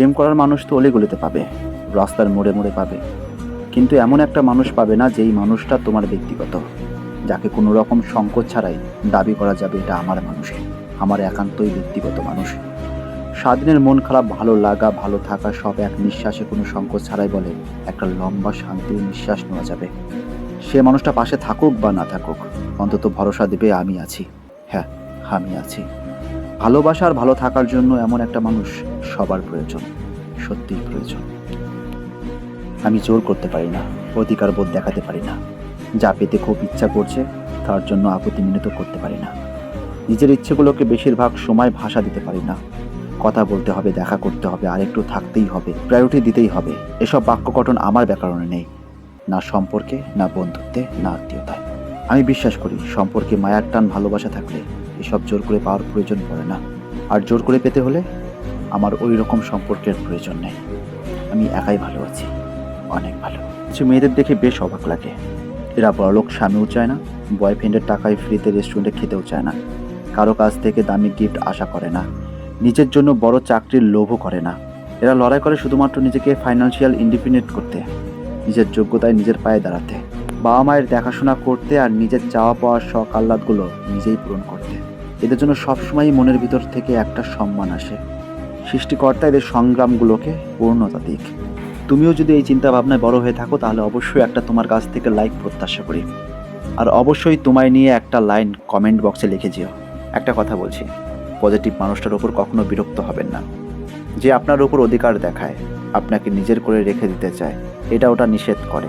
প্রেম করার মানুষ তো অলিগলিতে পাবে, রাস্তার মোড়ে মোড়ে পাবে। কিন্তু এমন একটা মানুষ পাবে না যেই মানুষটা তোমার ব্যক্তিগত, যাকে কোনো রকম সংকোচ ছাড়াই দাবি করা যাবে এটা আমার মানুষ আমার একান্তই ব্যক্তিগত মানুষ। স্বাধীনের মন খারাপ, ভালো লাগা, ভালো থাকা সব এক নিঃশ্বাসে কোনো সংকোচ ছাড়াই বলে একটা লম্বা শান্তির নিঃশ্বাস নেওয়া যাবে। সে মানুষটা পাশে থাকুক বা না থাকুক, অন্তত ভরসা দেবে আমি আছি। হ্যাঁ আমি আছি। ভালোবাসা আর ভালো থাকার জন্য এমন একটা মানুষ সবার প্রয়োজন, সত্যিই প্রয়োজন। আমি জোর করতে পারি না, অধিকার বোধ দেখাতে পারি না। যা পেতে খুব ইচ্ছা করছে, তার জন্য আপত্তি মিনত করতে পারি না। নিজের ইচ্ছেগুলোকে বেশিরভাগ সময় ভাষা দিতে পারি না। কথা বলতে হবে, দেখা করতে হবে আর একটু থাকতেই হবে, প্রায়োরিটি দিতেই হবে। এসব বাক্য গঠন আমার ব্যাকরণে নেই। না সম্পর্কে, না বন্ধুত্বে, না আত্মীয়তায়। আমি বিশ্বাস করি, সম্পর্কে মায়ার টান ভালোবাসা থাকলে এসব জোর করে পাওয়ার প্রয়োজন পড়ে না। আর জোর করে পেতে হলে আমার ওই রকম সম্পর্কের প্রয়োজন নেই। আমি একাই ভালো আছি, অনেক ভালো। কিছু মেয়েদের দেখে বেশ অবাক লাগে। এরা বড়লোক, স্বামীও চায় না বয়ফ্রেন্ডের টাকায় ফ্রিতে রেস্টুরেন্টে খেতেও চায় না। কারও কাছ থেকে দামি গিফট আশা করে না। নিজের জন্য বড় চাকরির লোভও করে না। এরা লড়াই করে শুধুমাত্র নিজেকে ফাইন্যান্সিয়াল ইন্ডিপেন্ডেন্ট করতে, নিজের যোগ্যতায় নিজের পায়ে দাঁড়াতে। বাবা মায়ের দেখাশোনা করতে আর নিজের চাওয়া পাওয়ার শখ আহ্লাদগুলো নিজেই পূরণ করতে। এদের জন্য সবসময়ই মনের ভিতর থেকে একটা সম্মান আসে। সৃষ্টিকর্তা এদের সংগ্রামগুলোকে পূর্ণতা দিক। তুমিও যদি এই চিন্তা ভাবনায় বড় হয়ে থাকো, তাহলে অবশ্যই একটা তোমার কাছ থেকে লাইক প্রত্যাশা করি। আর অবশ্যই তোমায় নিয়ে একটা লাইন কমেন্ট বক্সে লিখে যেও। একটা কথা বলছি, পজিটিভ মানুষটার ওপর কখনো বিরক্ত হবেন না। যে আপনার ওপর অধিকার দেখায়, আপনাকে নিজের করে রেখে দিতে চায়, এটা ওটা নিষেধ করে,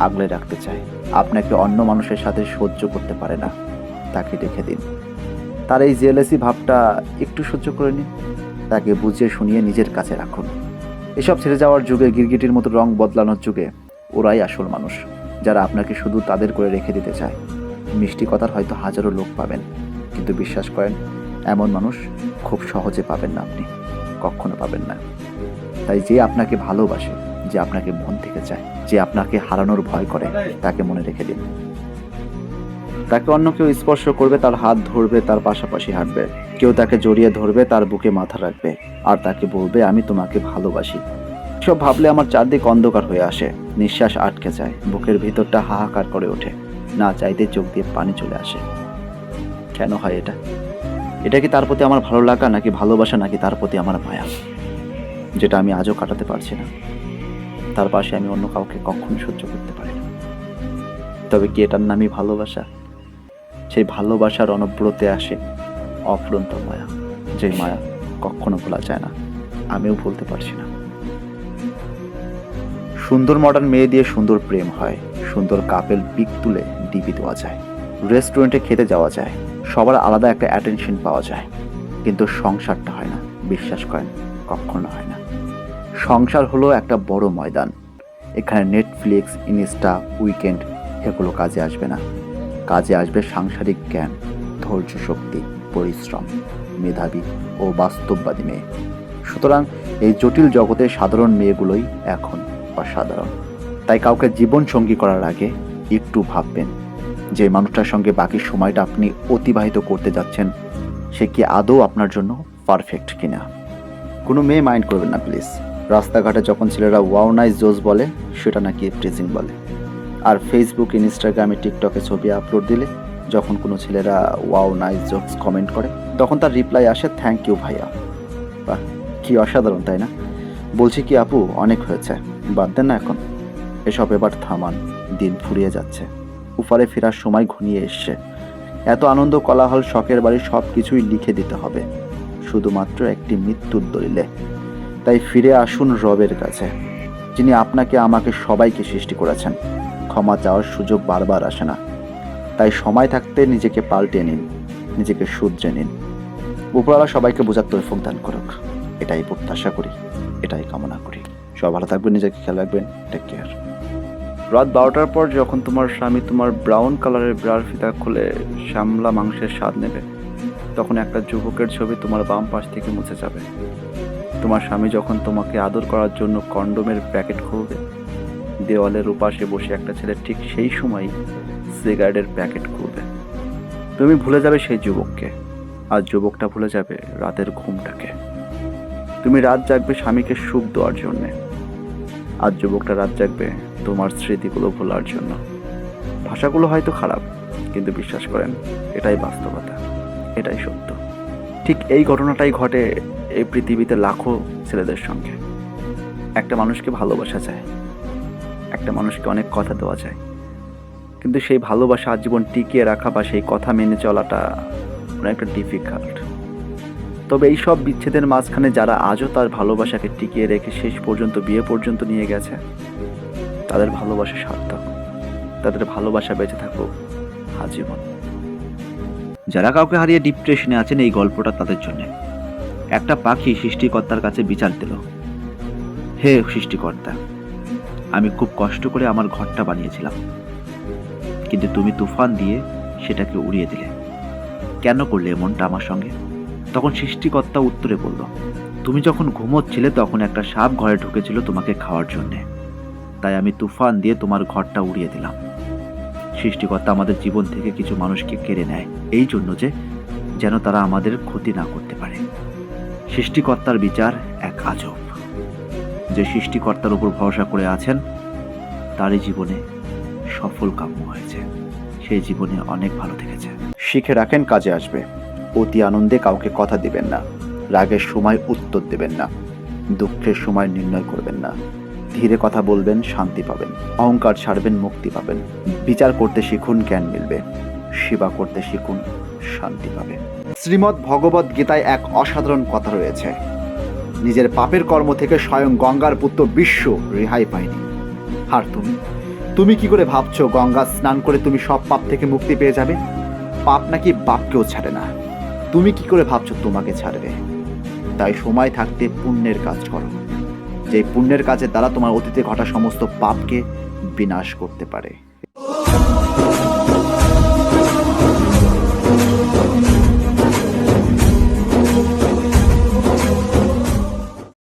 আগলে রাখতে চায়। আপনাকে অন্য মানুষের সাথে সহ্য করতে পারে না। তাকে রেখে দিন। তার এই জেলেসি ভাবটা একটু সহ্য করে নিন। তাকে বুঝিয়ে শুনিয়ে নিজের কাছে রাখুন। এসব ছেড়ে যাওয়ার যুগে গিরগিটির মতো রং বদলানোর যুগে ওরাই আসল মানুষ, যারা আপনাকে শুধু তাদের করে রেখে দিতে চায়। মিষ্টি কথার হয়তো হাজারো লোক পাবেন, কিন্তু বিশ্বাস করেন, এমন মানুষ খুব সহজে পাবেন না আপনি, কখনো পাবেন না। তাই যে আপনাকে ভালোবাসে, যে আপনাকে মন থেকে চায়, যে আপনাকে হারানোর ভয় করে, তাকে মনে রেখে দিন। তাকে অন্য কেউ স্পর্শ করবে, তার হাত ধরবে, তার পাশাপাশি হাঁটবে। কেউ তাকে জড়িয়ে ধরবে, তার বুকে মাথা রাখবে। আর তাকে বলবে, আমি তোমাকে ভালোবাসি। সব ভাবলে আমার চারদিক অন্ধকার হয়ে আসে। নিঃশ্বাস আটকে যায়। বুকের ভিতরটা হাহাকার করে ওঠে। না চাইতে চোখ দিয়ে পানি চলে আসে। কেন হয় এটা? এটা কি তার প্রতি আমার ভালো লাগা, নাকি ভালোবাসা, নাকি তার প্রতি আমার মায়া? যেটা আমি আজও কাটাতে পারছি না। তার পাশে আমি অন্য কাউকে কখনো সহ্য করতে পারি না। তবে কি এটার নামই ভালোবাসা? সেই ভালোবাসার অনব্রতে আসে অফুরন্ত মায়া, যে মায়া কখনো ভোলা যায় না। আমিও ভুলতে পারছি না। সুন্দর মডার্ন মেয়ে দিয়ে সুন্দর প্রেম হয়, সুন্দর কাপেল পিক তুলে ডিবি দেওয়া যায় রেস্টুরেন্টে খেতে যাওয়া যায়, সবার আলাদা একটা অ্যাটেনশন পাওয়া যায়, কিন্তু সংসারটা হয় না, বিশ্বাস করেন, কখনো হয় না। সংসার হলো একটা বড় ময়দান, এখানে নেটফ্লিক্স ইনস্টা উইকেন্ড এগুলো কাজে আসবে না। কাজে আসবে সাংসারিক জ্ঞান, ধৈর্য শক্তি, পরিশ্রম, মেধাবী ও বাস্তববাদী মেয়ে। সুতরাং এই জটিল জগতে সাধারণ মেয়েগুলোই এখন অসাধারণ। তাই কাউকে জীবন সঙ্গী করার আগে একটু ভাববেন, যে মানুষটার সঙ্গে বাকি সময়টা আপনি অতিবাহিত করতে যাচ্ছেন, সে কি আদৌ আপনার জন্য পারফেক্ট কিনা? কোনো মেয়ে মাইন্ড করবেন না, প্লিজ। রাস্তাঘাটে যখন ছেলেরা ওয়াও, নাইস জোজ বলে, সেটা নাকি প্রিজিং বলে। আর ফেসবুক ইনস্টাগ্রামে টিকটকে ছবি আপলোড দিলে যখন কোনো ছেলেরা ওয়াও নাইস জোকস কমেন্ট করে, তখন তার রিপ্লাই আসে থ্যাংক ইউ ভাইয়া। বাহ, কি অসাধারণ, তাই না? বলছি কি আপু, অনেক হয়েছে, বাদ দেন না এখন। এসব এবার থামান, দিন ফুরিয়ে যাচ্ছে। উপারে ফেরার সময় ঘনিয়ে এসছে। এত আনন্দ, কলাহল, শখের বাড়ি সব কিছুই লিখে দিতে হবে। শুধুমাত্র একটি মৃত্যুর দলিলে। তাই ফিরে আসুন রবের কাছে, যিনি আপনাকে, আমাকে সবাইকে সৃষ্টি করেছেন। ক্ষমা চাওয়ার সুযোগ বারবার আসে না। তাই সময় থাকতে নিজেকে পাল্টে নিন, নিজেকে শুধরে নিন। উপরওয়ালা সবাইকে বোঝার তৈফুক দান করুক। এটাই প্রত্যাশা করি, এটাই কামনা করি। সব ভালো থাকবেন, নিজেকে খেয়াল রাখবেন টেক কেয়ার রাত বারোটার পর যখন তোমার স্বামী তোমার ব্রাউন কালারের ব্রার ফিতা খুলে শ্যামলা মাংসের স্বাদ নেবে, তখন একটা যুবকের ছবি তোমার বাম পাশ থেকে মুছে যাবে। তোমার স্বামী যখন তোমাকে আদর করার জন্য কন্ডোমের প্যাকেট খুলবে দেওয়ালের উপাশে বসে একটা ছেলে ঠিক সেই সময় সিগারেটের প্যাকেট খুলবে। তুমি ভুলে যাবে সেই যুবককে। আর যুবকটা ভুলে যাবে রাতের ঘুমটাকে। তুমি রাত জাগবে স্বামীকে সুখ দেওয়ার জন্যে। আর যুবকটা রাত জাগবে তোমার স্মৃতিগুলো ভোলার জন্য। ভাষাগুলো হয়তো খারাপ, কিন্তু বিশ্বাস করেন, এটাই বাস্তবতা। এটাই সত্য। ঠিক এই ঘটনাটাই ঘটে এই পৃথিবীতে লাখো ছেলেদের সঙ্গে। একটা মানুষকে ভালোবাসা যায় একটা মানুষকে অনেক কথা দেওয়া যায়। কিন্তু সেই ভালোবাসা আজীবন টিকিয়ে রাখা বা সেই কথা মেনে চলাটা অনেকটা ডিফিকাল্ট তবে এই সব বিচ্ছেদের মাঝখানে যারা আজও তার ভালোবাসাকে টিকিয়ে রেখে শেষ পর্যন্ত, বিয়ে পর্যন্ত নিয়ে গেছে, তাদের ভালোবাসা সার্থক। তাদের ভালোবাসা বেঁচে থাকুক আজীবন। যারা কাউকে হারিয়ে ডিপ্রেশনে আছেন, এই গল্পটা তাদের জন্য। একটা পাখি সৃষ্টিকর্তার কাছে বিচার দিল। হে সৃষ্টিকর্তা আমি খুব কষ্ট করে আমার ঘরটা বানিয়েছিলাম। কিন্তু তুমি তুফান দিয়ে সেটাকে উড়িয়ে দিলে। কেন করলে এমনটা আমার সঙ্গে? তখন সৃষ্টিকর্তা উত্তরে বলল, তুমি যখন ঘুমোচ্ছিলে তখন একটা সাপ ঘরে ঢুকেছিল তোমাকে খাওয়ার জন্যে। তাই আমি তুফান দিয়ে তোমার ঘরটা উড়িয়ে দিলাম। সৃষ্টিকর্তা আমাদের জীবন থেকে কিছু মানুষকে কেড়ে নেয়। এই জন্য যে যেন তারা আমাদের ক্ষতি না করতে পারে। সৃষ্টিকর্তার বিচার এক আজব। যে সৃষ্টিকর্তার উপর ভরসা করে আছেন, তারই জীবনে সফল কাম্য হয়েছে। সেই জীবনে অনেক ভালো থেকেছে। শিখে রাখেন, কাজে আসবে। অতি আনন্দে কাউকে কথা দিবেন না। রাগের সময় উত্তর দেবেন না। দুঃখের সময় নির্ণয় করবেন না। ধীরে কথা বলবেন, শান্তি পাবেন। অহংকার ছাড়বেন, মুক্তি পাবেন। বিচার করতে শিখুন, জ্ঞান মিলবে। সেবা করতে শিখুন, শান্তি পাবে। শ্রীমৎ ভগবত গীতায় এক অসাধারণ কথা রয়েছে। নিজের পাপের কর্ম থেকে স্বয়ং গঙ্গার পুত্র বিশ্ব রেহাই পায়নি। আর তুমি? তুমি কি করে ভাবছ গঙ্গা স্নান করে তুমি সব পাপ থেকে মুক্তি পেয়ে যাবে? পাপ নাকি বাপকেও ছাড়ে না। তুমি কি করে ভাবছ তোমাকে ছাড়বে? তাই সময় থাকতে পুণ্যের কাজ করো। যে পুণ্যের কাজের দ্বারা তোমার অতীতে ঘটা সমস্ত পাপকে বিনাশ করতে পারে।